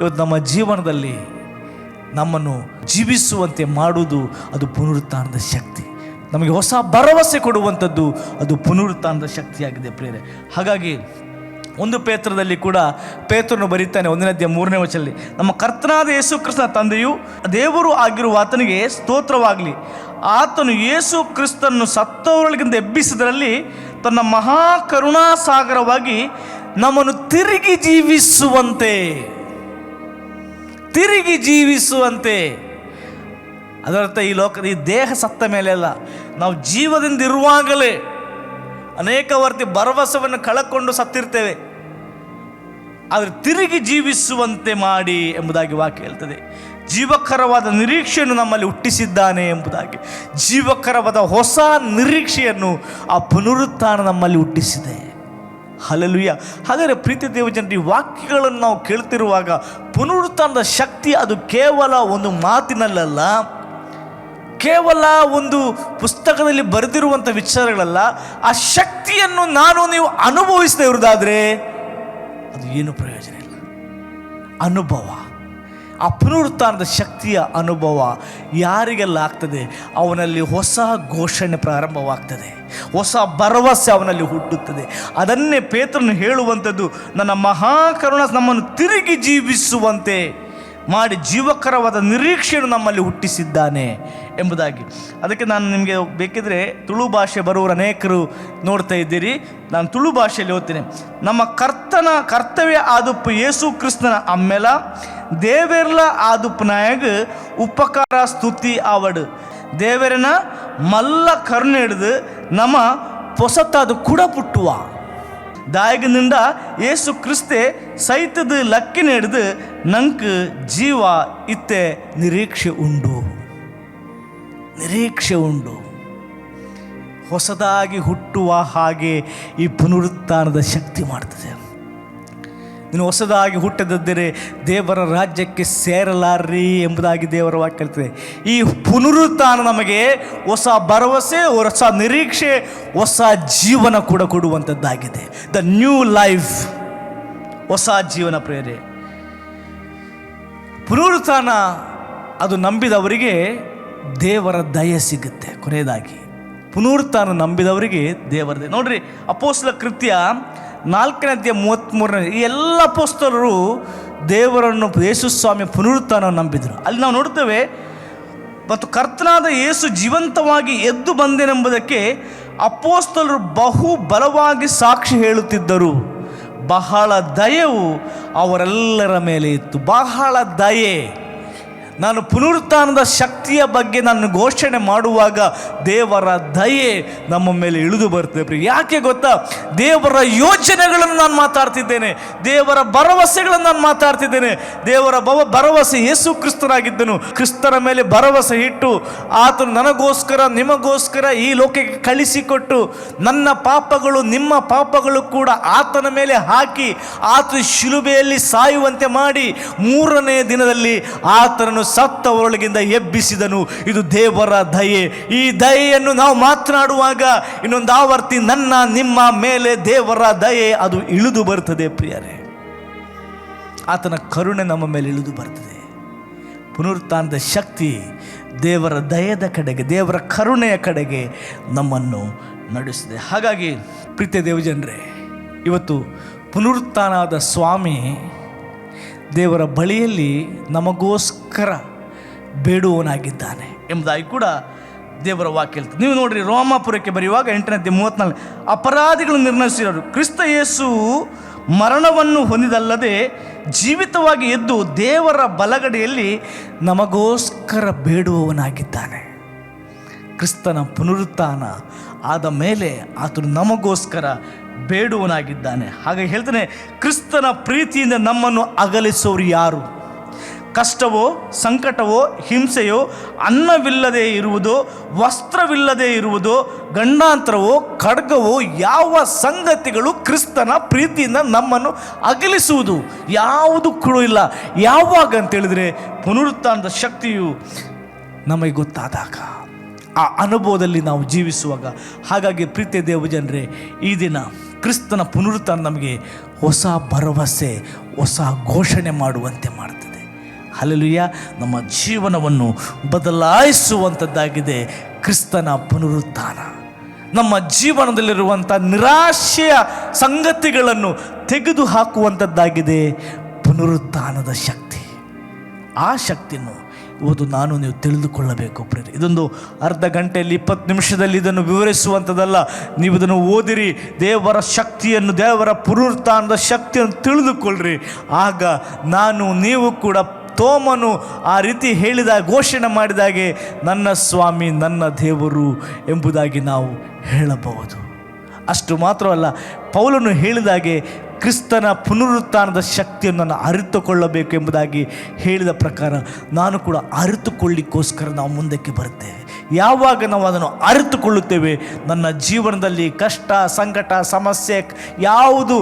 ಇವತ್ತು ನಮ್ಮ ಜೀವನದಲ್ಲಿ ನಮ್ಮನ್ನು ಜೀವಿಸುವಂತೆ ಮಾಡುವುದು ಅದು ಪುನರುತ್ಥಾನದ ಶಕ್ತಿ. ನಮಗೆ ಹೊಸ ಭರವಸೆ ಕೊಡುವಂಥದ್ದು ಅದು ಪುನರುತ್ಥಾನದ ಶಕ್ತಿಯಾಗಿದೆ ಪ್ರಿಯರೇ. ಹಾಗಾಗಿ ಒಂದು ಪೇತ್ರದಲ್ಲಿ ಕೂಡ ಪೇತ್ರನು ಬರೀತಾನೆ ಅಧ್ಯಾಯ ಮೂರನೇ ವಚನದಲ್ಲಿ, ನಮ್ಮ ಕರ್ತನಾದ ಯೇಸು ಕ್ರಿಸ್ತನ ತಂದೆಯು ದೇವರು ಆಗಿರುವ ಆತನಿಗೆ ಸ್ತೋತ್ರವಾಗಲಿ, ಆತನು ಯೇಸು ಕ್ರಿಸ್ತನ್ನು ಸತ್ತವರೊಳಗಿಂದ ಎಬ್ಬಿಸಿದರಲ್ಲಿ ತನ್ನ ಮಹಾ ಕರುಣಾಸಾಗರವಾಗಿ ನಮ್ಮನ್ನು ತಿರುಗಿ ಜೀವಿಸುವಂತೆ ತಿರುಗಿ ಜೀವಿಸುವಂತೆ. ಅದರರ್ಥ ಈ ಲೋಕದ ಈ ದೇಹ ಸತ್ತ ಮೇಲೆ ಅಲ್ಲ, ನಾವು ಜೀವದಿಂದ ಇರುವಾಗಲೇ ಅನೇಕ ವರ್ತಿ ಭರವಸೆಯನ್ನು ಕಳಕೊಂಡು ಸತ್ತಿರ್ತೇವೆ. ಆದರೆ ತಿರುಗಿ ಜೀವಿಸುವಂತೆ ಮಾಡಿ ಎಂಬುದಾಗಿ ವಾಕ್ಯ ಹೇಳ್ತದೆ. ಜೀವಕರವಾದ ನಿರೀಕ್ಷೆಯನ್ನು ನಮ್ಮಲ್ಲಿ ಹುಟ್ಟಿಸಿದ್ದಾನೆ ಎಂಬುದಾಗಿ. ಜೀವಕರವಾದ ಹೊಸ ನಿರೀಕ್ಷೆಯನ್ನು ಆ ಪುನರುತ್ಥಾನ ನಮ್ಮಲ್ಲಿ ಹುಟ್ಟಿಸಿದೆ. ಹಲಲುಯ್ಯ ಹಾಗಾದರೆ ಪ್ರೀತಿ ದೇವಜನರು ಈ ವಾಕ್ಯಗಳನ್ನು ನಾವು ಕೇಳ್ತಿರುವಾಗ ಪುನರುತ್ಥಾನದ ಶಕ್ತಿ ಅದು ಕೇವಲ ಒಂದು ಮಾತಿನಲ್ಲಲ್ಲ ಕೇವಲ ಒಂದು ಪುಸ್ತಕದಲ್ಲಿ ಬರೆದಿರುವಂಥ ವಿಚಾರಗಳಲ್ಲ, ಆ ಶಕ್ತಿಯನ್ನು ನಾನು ನೀವು ಅನುಭವಿಸದೇ ಇರೋದಾದರೆ ಅದು ಏನು ಪ್ರಯೋಜನ ಇಲ್ಲ. ಅನುಭವ. ಆ ಪುನರುತ್ಥಾನದ ಶಕ್ತಿಯ ಅನುಭವ ಯಾರಿಗೆಲ್ಲ ಆಗ್ತದೆ? ಅವನಲ್ಲಿ ಹೊಸ ಘೋಷಣೆ ಪ್ರಾರಂಭವಾಗ್ತದೆ. ಹೊಸ ಭರವಸೆ ಅವನಲ್ಲಿ ಹುಟ್ಟುತ್ತದೆ. ಅದನ್ನೇ ಪೇತ್ರನು ಹೇಳುವಂಥದ್ದು, ನನ್ನ ಮಹಾಕರುಣ ನಮ್ಮನ್ನು ತಿರುಗಿ ಜೀವಿಸುವಂತೆ. ಮಾಡಿ ಜೀವಕರವಾದ ನಿರೀಕ್ಷೆಯನ್ನು ನಮ್ಮಲ್ಲಿ ಹುಟ್ಟಿಸಿದ್ದಾನೆ ಎಂಬುದಾಗಿ. ಅದಕ್ಕೆ ನಾನು ನಿಮಗೆ ಬೇಕಿದ್ರೆ ತುಳು ಭಾಷೆ ಬರುವವರು ಅನೇಕರು ನೋಡ್ತಾ ಇದ್ದೀರಿ. ನಾನು ತುಳು ಭಾಷೆಯಲ್ಲಿ ಓದ್ತೇನೆ. ನಮ್ಮ ಕರ್ತನ, ಕರ್ತವ್ಯ ಆದುಪ್ಪು ಯೇಸು ಕ್ರಿಸ್ತನ ಅಮ್ಮೆಲ, ದೇವೆರ್ಲ ಆದುಪ್ಪು ನಾಯಗ, ಉಪಕಾರ, ಸ್ತುತಿ, ಆವಡು. ದೇವರನ ಮಲ್ಲ ಕರ್ಣ ಹಿಡಿದು ನಮ್ಮ ಪೊಸತ್ತಾದ ಕೂಡ ಪುಟ್ಟುವ. ದಾಯಗನಿಂದ ಏಸು ಕ್ರಿಸ್ತೆ ಸೈತದ ಲಕ್ಕಿನ ಹಿಡಿದು ನಂಕ್ ಜೀವ ಇತ್ತೆ ನಿರೀಕ್ಷೆ ಉಂಡು. ನಿರೀಕ್ಷೆ ಉಂಡು. ಹೊಸದಾಗಿ ಹುಟ್ಟುವ ಹಾಗೆ ಈ ಪುನರುತ್ಥಾನದ ಶಕ್ತಿ ಮಾಡ್ತದೆ. ನೀನು ಹೊಸದಾಗಿ ಹುಟ್ಟದಿದ್ದರೆ ದೇವರ ರಾಜ್ಯಕ್ಕೆ ಸೇರಲಾರ್ರಿ ಎಂಬುದಾಗಿ ದೇವರ ವಾಕ್ಯ ಈ ಪುನರುತ್ಥಾನ ನಮಗೆ ಹೊಸ ಭರವಸೆ, ಹೊಸ ನಿರೀಕ್ಷೆ, ಹೊಸ ಜೀವನ ಕೂಡ ಕೊಡುವಂಥದ್ದಾಗಿದೆ. ದ ನ್ಯೂ ಲೈಫ್ ಹೊಸ ಜೀವನ ಪ್ರೇರೆ ಪುನರುತ್ಥಾನ ಅದು ನಂಬಿದವರಿಗೆ ದೇವರ ದಯೆ ಸಿಗುತ್ತೆ. ಕೊನೆಯದಾಗಿ, ಪುನರುತ್ಥಾನ ನಂಬಿದವರಿಗೆ ದೇವರ ದಯೆ. ನೋಡ್ರಿ ಅಪೋಸ್ಲ ಕೃತ್ಯ ನಾಲ್ಕನೇ ಅಧ್ಯಾಯ ಮೂವತ್ತ್ಮೂರನೇ ಈ ಎಲ್ಲ ಅಪೋಸ್ತಲರು ದೇವರನ್ನು ಯೇಸು ಸ್ವಾಮಿ ಪುನರುತ್ಥಾನ ನಂಬಿದರು. ಅಲ್ಲಿ ನಾವು ನೋಡ್ತೇವೆ, ಮತ್ತು ಕರ್ತನಾದ ಯೇಸು ಜೀವಂತವಾಗಿ ಎದ್ದು ಬಂದೆನೆಂಬುದಕ್ಕೆ ಅಪೋಸ್ತಲರು ಬಹು ಬಲವಾಗಿ ಸಾಕ್ಷಿ ಹೇಳುತ್ತಿದ್ದರು. ಬಹಳ ದಯವು ಅವರೆಲ್ಲರ ಮೇಲೆ ಇತ್ತು. ಬಹಳ ದಯೆ. ನಾನು ಪುನರುತ್ಥಾನದ ಶಕ್ತಿಯ ಬಗ್ಗೆ ನಾನು ಘೋಷಣೆ ಮಾಡುವಾಗ ದೇವರ ದಯೆ ನಮ್ಮ ಮೇಲೆ ಇಳಿದು ಬರ್ತದೆ ಪ್ರಿಯ. ಯಾಕೆ ಗೊತ್ತಾ? ದೇವರ ಯೋಜನೆಗಳನ್ನು ನಾನು ಮಾತಾಡ್ತಿದ್ದೇನೆ. ದೇವರ ಭರವಸೆಗಳನ್ನು ನಾನು ಮಾತಾಡ್ತಿದ್ದೇನೆ. ದೇವರ ಭವ ಭರವಸೆ ಯೇಸು ಕ್ರಿಸ್ತನಾಗಿದ್ದನು. ಕ್ರಿಸ್ತನ ಮೇಲೆ ಭರವಸೆ ಇಟ್ಟು ಆತನು ನನಗೋಸ್ಕರ, ನಿಮಗೋಸ್ಕರ ಈ ಲೋಕಕ್ಕೆ ಕಳಿಸಿಕೊಟ್ಟು ನನ್ನ ಪಾಪಗಳು, ನಿಮ್ಮ ಪಾಪಗಳು ಕೂಡ ಆತನ ಮೇಲೆ ಹಾಕಿ ಆತ ಶಿಲುಬೆಯಲ್ಲಿ ಸಾಯುವಂತೆ ಮಾಡಿ ಮೂರನೇ ದಿನದಲ್ಲಿ ಆತನನ್ನು ಸತ್ತವರೊಳಗಿಂದ ಎಬ್ಬಿಸಿದನು. ಇದು ದೇವರ ದಯೆ. ಈ ದಯೆಯನ್ನು ನಾವು ಮಾತನಾಡುವಾಗ ಇನ್ನೊಂದು ಆವರ್ತಿ, ನನ್ನ, ನಿಮ್ಮ ಮೇಲೆ ದೇವರ ದಯೆ, ಅದು ಇಳಿದು ಬರ್ತದೆ ಪ್ರಿಯರೇ. ಆತನ ಕರುಣೆ ನಮ್ಮ ಮೇಲೆ ಇಳಿದು ಬರ್ತದೆ ಪುನರುತ್ಥಾನದ ಶಕ್ತಿ ದೇವರ ದಯದ ಕಡೆಗೆ, ದೇವರ ಕರುಣೆಯ ಕಡೆಗೆ ನಮ್ಮನ್ನು ನಡೆಸಿದೆ ಹಾಗಾಗಿ ಪ್ರೀತಿಯ ದೇವಜನರೇ, ಇವತ್ತು ಪುನರುತ್ಥಾನದ ಸ್ವಾಮಿ ದೇವರ ಬಳಿಯಲ್ಲಿ ನಮಗೋಸ್ಕರ ಬೇಡುವವನಾಗಿದ್ದಾನೆ ಎಂಬುದಾಗಿ ಕೂಡ ದೇವರ ವಾಕ್ಯ ನೀವು ನೋಡ್ರಿ, ರೋಮಾಪುರಕ್ಕೆ ಬರೆಯುವಾಗ ಎಂಟನೇ ಮೂವತ್ನಾಲ್ಕು ಅಪರಾಧಿಗಳು ನಿರ್ಣಯಿಸಿರೋರು ಕ್ರಿಸ್ತ ಯೇಸು ಮರಣವನ್ನು ಹೊಂದಿದಲ್ಲದೆ ಜೀವಿತವಾಗಿ ಎದ್ದು ದೇವರ ಬಲಗಡೆಯಲ್ಲಿ ನಮಗೋಸ್ಕರ ಬೇಡುವವನಾಗಿದ್ದಾನೆ. ಕ್ರಿಸ್ತನ ಪುನರುತ್ಥಾನ ಆದ ಮೇಲೆ ಆತನು ನಮಗೋಸ್ಕರ ಬೇಡುವನಾಗಿದ್ದಾನೆ. ಹಾಗೆ ಹೇಳ್ತಾನೆ, ಕ್ರಿಸ್ತನ ಪ್ರೀತಿಯಿಂದ ನಮ್ಮನ್ನು ಅಗಲಿಸೋರು ಯಾರು? ಕಷ್ಟವೋ, ಸಂಕಟವೋ, ಹಿಂಸೆಯೋ, ಅನ್ನವಿಲ್ಲದೆ ಇರುವುದು, ವಸ್ತ್ರವಿಲ್ಲದೆ ಇರುವುದು, ಗಂಡಾಂತರವೋ, ಖಡ್ಗವೋ, ಯಾವ ಸಂಗತಿಗಳು ಕ್ರಿಸ್ತನ ಪ್ರೀತಿಯಿಂದ ನಮ್ಮನ್ನು ಅಗಲಿಸುವುದು? ಯಾವುದು ಕೂಡ ಇಲ್ಲ. ಯಾವಾಗ ಅಂತೇಳಿದರೆ, ಪುನರುತ್ಥಾನದ ಶಕ್ತಿಯು ನಮಗೆ ಗೊತ್ತಾದಾಗ. ಆ ಅನುಭವದಲ್ಲಿ ನಾವು ಜೀವಿಸುವಾಗ. ಹಾಗಾಗಿ ಪ್ರೀತಿಯ ದೇವಜನರೇ ಈ ದಿನ ಕ್ರಿಸ್ತನ ಪುನರುತ್ಥಾನ ನಮಗೆ ಹೊಸ ಭರವಸೆ, ಹೊಸ ಘೋಷಣೆ ಮಾಡುವಂತೆ ಮಾಡ್ತದೆ. ಹಲಲುಯ್ಯ ನಮ್ಮ ಜೀವನವನ್ನು ಬದಲಾಯಿಸುವಂಥದ್ದಾಗಿದೆ ಕ್ರಿಸ್ತನ ಪುನರುತ್ಥಾನ. ನಮ್ಮ ಜೀವನದಲ್ಲಿರುವಂಥ ನಿರಾಶೆಯ ಸಂಗತಿಗಳನ್ನು ತೆಗೆದು ಹಾಕುವಂಥದ್ದಾಗಿದೆ ಪುನರುತ್ಥಾನದ ಶಕ್ತಿ. ಆ ಶಕ್ತಿಯನ್ನು ಇವತ್ತು ನಾನು ನೀವು ತಿಳಿದುಕೊಳ್ಳಬೇಕು ಪ್ರೇರಿ ಇದೊಂದು ಅರ್ಧ ಗಂಟೆಯಲ್ಲಿ ಇಪ್ಪತ್ತು ನಿಮಿಷದಲ್ಲಿ ಇದನ್ನು ವಿವರಿಸುವಂಥದ್ದಲ್ಲ. ನೀವು ಇದನ್ನು ಓದಿರಿ, ದೇವರ ಶಕ್ತಿಯನ್ನು, ದೇವರ ಪುನರುತ್ಥಾನದ ಶಕ್ತಿಯನ್ನು ತಿಳಿದುಕೊಳ್ಳ್ರಿ. ಆಗ ನಾನು, ನೀವು ಕೂಡ ತೋಮನು ಆ ರೀತಿ ಹೇಳಿದ, ಘೋಷಣೆ ಮಾಡಿದಾಗೆ ನನ್ನ ಸ್ವಾಮಿ, ನನ್ನ ದೇವರು ಎಂಬುದಾಗಿ ನಾವು ಹೇಳಬಹುದು. ಅಷ್ಟು ಮಾತ್ರವಲ್ಲ, ಪೌಲನು ಹೇಳಿದಾಗೆ ಕ್ರಿಸ್ತನ ಪುನರುತ್ಥಾನದ ಶಕ್ತಿಯನ್ನು ನಾನು ಅರಿತುಕೊಳ್ಳಬೇಕು ಎಂಬುದಾಗಿ ಹೇಳಿದ ಪ್ರಕಾರ ನಾನು ಕೂಡ ಅರಿತುಕೊಳ್ಳಿಕ್ಕೋಸ್ಕರ ನಾವು ಮುಂದಕ್ಕೆ ಬರುತ್ತೇವೆ ಯಾವಾಗ ನಾವು ಅದನ್ನು ಅರಿತುಕೊಳ್ಳುತ್ತೇವೆ, ನನ್ನ ಜೀವನದಲ್ಲಿ ಕಷ್ಟ, ಸಂಕಟ, ಸಮಸ್ಯೆ, ಯಾವುದು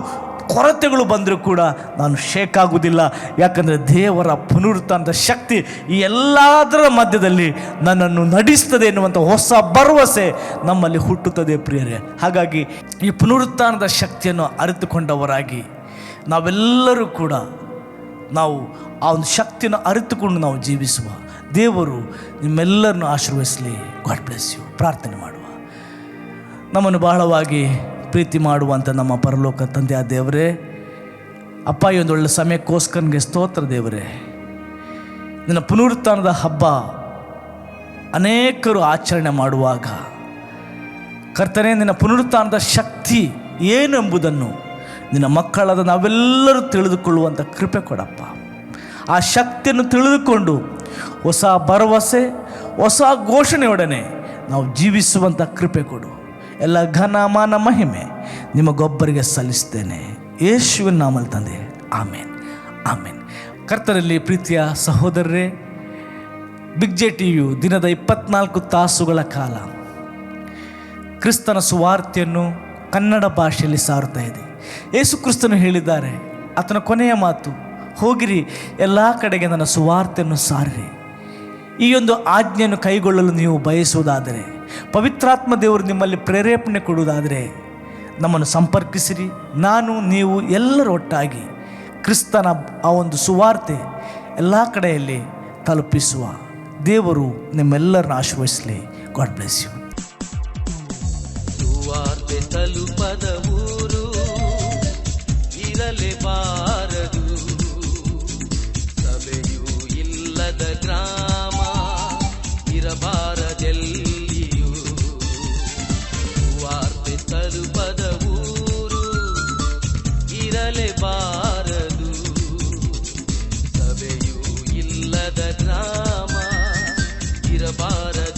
ಕೊರತೆಗಳು ಬಂದರೂ ಕೂಡ ನಾನು ಶೇಕ್ ಆಗುವುದಿಲ್ಲ. ಯಾಕಂದರೆ ದೇವರ ಪುನರುತ್ಥಾನದ ಶಕ್ತಿ ಈ ಎಲ್ಲದರ ಮಧ್ಯದಲ್ಲಿ ನನ್ನನ್ನು ನಡೆಸ್ತದೆ ಎನ್ನುವಂಥ ಹೊಸ ಭರವಸೆ ನಮ್ಮಲ್ಲಿ ಹುಟ್ಟುತ್ತದೆ ಪ್ರಿಯರೇ. ಹಾಗಾಗಿ ಈ ಪುನರುತ್ಥಾನದ ಶಕ್ತಿಯನ್ನು ಅರಿತುಕೊಂಡವರಾಗಿ ನಾವೆಲ್ಲರೂ ಕೂಡ ನಾವು ಆ ಒಂದು ಶಕ್ತಿಯನ್ನು ಅರಿತುಕೊಂಡು ನಾವು ಜೀವಿಸುವ. ದೇವರು ನಿಮ್ಮೆಲ್ಲರನ್ನು ಆಶೀರ್ವದಿಸಲಿ. ಗಾಡ್ ಬ್ಲೆಸ್ ಯು ಪ್ರಾರ್ಥನೆ ಮಾಡುವ. ನಮ್ಮನ್ನು ಬಹಳವಾಗಿ ಪ್ರೀತಿ ಮಾಡುವಂಥ ನಮ್ಮ ಪರಲೋಕ ತಂದೆ ಆ ದೇವರೇ. ಅಪ್ಪ, ಈ ಒಂದು ಒಳ್ಳೆ ಸಮಯಕ್ಕೋಸ್ಕರನಿಗೆ ಸ್ತೋತ್ರ ದೇವರೇ. ನಿನ್ನ ಪುನರುತ್ಥಾನದ ಹಬ್ಬ ಅನೇಕರು ಆಚರಣೆ ಮಾಡುವಾಗ ಕರ್ತನೆ, ನಿನ್ನ ಪುನರುತ್ಥಾನದ ಶಕ್ತಿ ಏನು ಎಂಬುದನ್ನು ನಿನ್ನ ಮಕ್ಕಳಾದ ನಾವೆಲ್ಲರೂ ತಿಳಿದುಕೊಳ್ಳುವಂಥ ಕೃಪೆ ಕೊಡಪ್ಪ. ಆ ಶಕ್ತಿಯನ್ನು ತಿಳಿದುಕೊಂಡು ಹೊಸ ಭರವಸೆ, ಹೊಸ ಘೋಷಣೆಯೊಡನೆ ನಾವು ಜೀವಿಸುವಂಥ ಕೃಪೆ ಕೊಡು. ಎಲ್ಲ ಘನ ಮಾನ ಮಹಿಮೆ ನಿಮಗೊಬ್ಬರಿಗೆ ಸಲ್ಲಿಸ್ತೇನೆ. ಯೇಸುವಿನ ನಾಮಲ್ ತಂದೆ. ಆಮೇನ್. ಆಮೇನ್. ಕರ್ತರಲ್ಲಿ ಪ್ರೀತಿಯ ಸಹೋದರರೇ ಬಿಗ್ ಜೆ ಟಿ ಯು ದಿನದ ಇಪ್ಪತ್ನಾಲ್ಕು ತಾಸುಗಳ ಕಾಲ ಕ್ರಿಸ್ತನ ಸುವಾರ್ತೆಯನ್ನು ಕನ್ನಡ ಭಾಷೆಯಲ್ಲಿ ಸಾರುತ್ತಾ ಇದೆ. ಯೇಸು ಕ್ರಿಸ್ತನು ಹೇಳಿದ್ದಾರೆ, ಆತನ ಕೊನೆಯ ಮಾತು, ಹೋಗಿರಿ, ಎಲ್ಲ ಕಡೆಗೆ ನನ್ನ ಸುವಾರ್ತೆಯನ್ನು ಸಾರಿರಿ. ಈ ಒಂದು ಆಜ್ಞೆಯನ್ನು ಕೈಗೊಳ್ಳಲು ನೀವು ಬಯಸುವುದಾದರೆ ಪವಿತ್ರಾತ್ಮ ದೇವರು ನಿಮ್ಮಲ್ಲಿ ಪ್ರೇರೇಪಣೆ ಕೊಡುವುದಾದರೆ ನಮ್ಮನ್ನು ಸಂಪರ್ಕಿಸಿರಿ. ನಾನು, ನೀವು ಎಲ್ಲರೂ ಒಟ್ಟಾಗಿ ಕ್ರಿಸ್ತನ ಆ ಒಂದು ಸುವಾರ್ತೆ ಎಲ್ಲ ಕಡೆಯಲ್ಲಿ ತಲುಪಿಸುವ ದೇವರು ನಿಮ್ಮೆಲ್ಲರನ್ನ ಆಶೀರ್ವದಿಸಲಿ. God bless you. ಸುವಾರ್ತೆ ತಲುಪದ ಊರು, ಇರಲೇ ಸಭೆಯೂ ಇಲ್ಲದ ಗ್ರಾಮ ಇರಬಾರದೆಲ್ಲಿಯೂ